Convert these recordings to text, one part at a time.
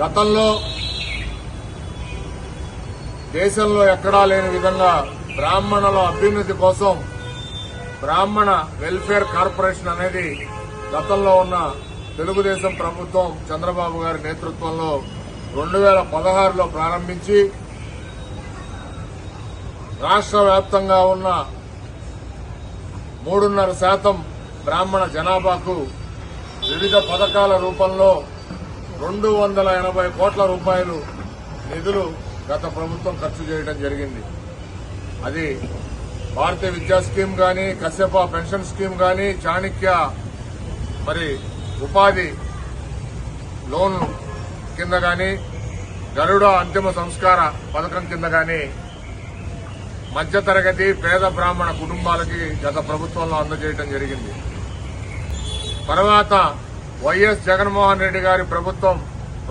గతంలో దేశంలో ఎక్కడా లేని విధంగా బ్రాహ్మణుల అభ్యున్నతి కోసం బ్రాహ్మణ వెల్ఫేర్ కార్పొరేషన్ అనేది గతంలో ఉన్న తెలుగుదేశం ప్రభుత్వం చంద్రబాబు గారి నేతృత్వంలో రెండు వేల పదహారులో ప్రారంభించి రాష్ట్ర వ్యాప్తంగా ఉన్న మూడున్నర శాతం బ్రాహ్మణ జనాభాకు వివిధ పథకాల రూపంలో రెండు వందల ఎనభై కోట్ల రూపాయలు నిధులు గత ప్రభుత్వం ఖర్చు చేయడం జరిగింది. అది భారతీయ విద్యా స్కీమ్ కానీ కశ్యప పెన్షన్ స్కీమ్ కానీ చాణక్య మరి ఉపాధి లోన్ కింద కానీ గరుడ అంతిమ సంస్కార పథకం కింద కానీ మధ్యతరగతి పేద బ్రాహ్మణ కుటుంబాలకి గత ప్రభుత్వంలో అందజేయడం జరిగింది. తర్వాత వైఎస్ జగన్మోహన్ రెడ్డి గారి ప్రభుత్వం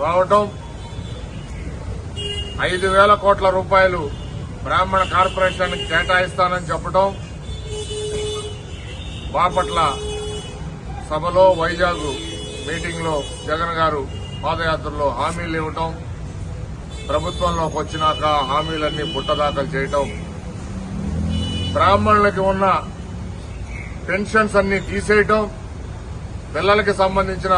రావటం ఐదు వేల కోట్ల రూపాయలు బ్రాహ్మణ కార్పొరేషన్ కేటాయిస్తానని చెప్పడం బాపట్ల సభలో వైజాగ్ మీటింగ్లో జగన్ గారు పాదయాత్రలో హామీలు ఇవ్వటం ప్రభుత్వంలోకి వచ్చినాక హామీలన్నీ పుట్టదాఖలు చేయటం బ్రాహ్మణులకి ఉన్న పెన్షన్స్ అన్ని తీసేయటం పిల్లలకి సంబంధించిన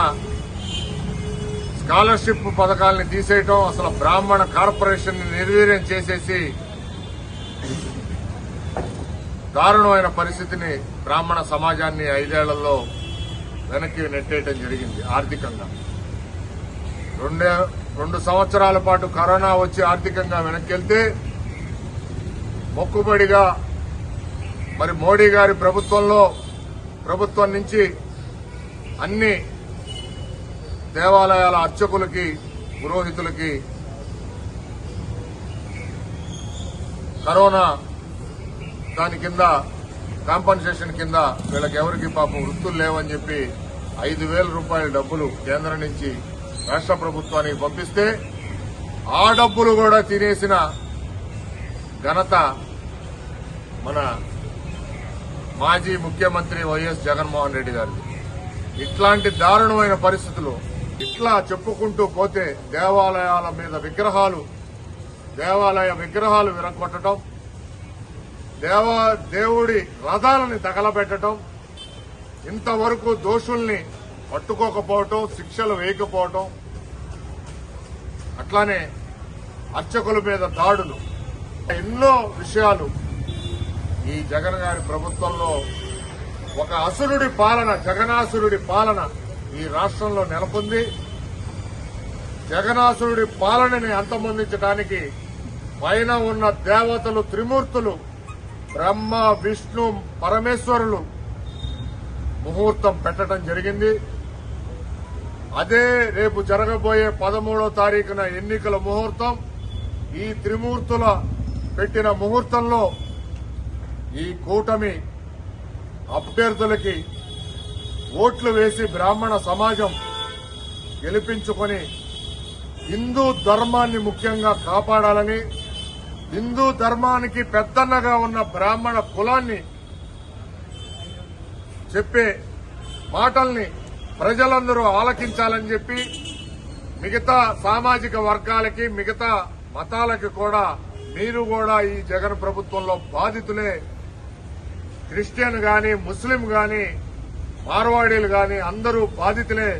స్కాలర్షిప్ పథకాలని తీసేయటం అసలు బ్రాహ్మణ కార్పొరేషన్ నిర్వీర్యం చేసేసి దారుణమైన పరిస్థితిని బ్రాహ్మణ సమాజాన్ని ఐదేళ్ళలో వెనక్కి నెట్టేయటం జరిగింది ఆర్థికంగా. రెండే రెండు సంవత్సరాల పాటు కరోనా వచ్చి ఆర్థికంగా వెనక్కి వెళ్తే మొక్కుబడిగా మరి మోడీ గారి ప్రభుత్వంలో ప్రభుత్వం నుంచి అన్ని దేవాలయాల అర్చకులకి పురోహితులకి కరోనా దాని కింద కాంపన్సేషన్ కింద వీళ్ళకి ఎవరికి పాపం వృత్తులు లేవని చెప్పి ఐదు వేల రూపాయల డబ్బులు కేంద్రం నుంచి రాష్ట్ర ప్రభుత్వానికి పంపిస్తే ఆ డబ్బులు కూడా తినేసిన ఘనత మన మాజీ ముఖ్యమంత్రి వైఎస్ జగన్మోహన్ రెడ్డి గారిది. ఇట్లాంటి దారుణమైన పరిస్థితులు ఇట్లా చెప్పుకుంటూ పోతే దేవాలయాల మీద విగ్రహాలు దేవాలయ విగ్రహాలు విరగొట్టడం దేవా దేవుడి రథాలని తగలబెట్టడం ఇంతవరకు దోషుల్ని పట్టుకోకపోవటం శిక్షలు వేయకపోవటం అట్లానే అర్చకుల మీద దాడులు. ఎన్నో విషయాలు ఈ జగన్ గారి ప్రభుత్వంలో ఒక అసురుడి పాలన జగనాసురుడి పాలన ఈ రాష్ట్రంలో నెలకొంది. జగనాసురుడి పాలనని అంతమొందించడానికి పైన ఉన్న దేవతలు త్రిమూర్తులు బ్రహ్మ విష్ణు పరమేశ్వరులు ముహూర్తం పెట్టడం జరిగింది. అదే రేపు జరగబోయే పదమూడో తారీఖున ఎన్నికల ముహూర్తం. ఈ త్రిమూర్తుల పెట్టిన ముహూర్తంలో ఈ కూటమి అభ్యర్థులకి ఓట్లు వేసి బ్రాహ్మణ సమాజం గెలిపించుకొని హిందూ ధర్మాన్ని ముఖ్యంగా కాపాడాలని హిందూ ధర్మానికి పెద్దన్నగా ఉన్న బ్రాహ్మణ కులాన్ని చెప్పే మాటల్ని ప్రజలందరూ ఆలకించాలని చెప్పి మిగతా సామాజిక వర్గాలకి మిగతా మతాలకి కూడా మీరు కూడా ఈ జగన్ ప్రభుత్వంలో బాధితులే. క్రిస్టియన్ గాని ముస్లిం గాని మార్వాడీలు గాని అందరూ బాధితులే.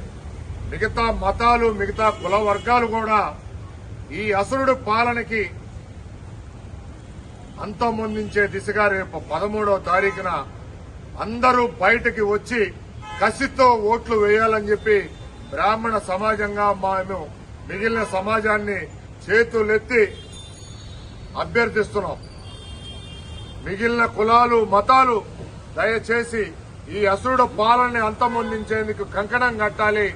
మిగతా మతాలు మిగతా కుల వర్గాలు కూడా ఈ అసురుడు పాలనకి అంతమొందించే దిశగా రేపు పదమూడవ తారీఖున అందరూ బయటకి వచ్చి కసితో ఓట్లు వేయాలని చెప్పి బ్రాహ్మణ సమాజంగా మేము మిగిలిన సమాజాన్ని చేతులెత్తి అభ్యర్థిస్తున్నాం. మిగిలిన కులాలు మతాలు దయచేసి ఈ అసురుడు పాలనని అంతమొందించేందుకు కంకణం కట్టాలి.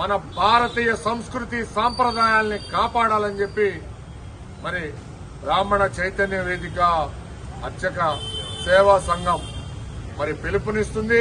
మన భారతీయ సంస్కృతి సాంప్రదాయాల్ని కాపాడాలని చెప్పి మరి బ్రాహ్మణ చైతన్య వేదిక అర్చక సేవా సంఘం మరి పిలుపునిస్తుంది.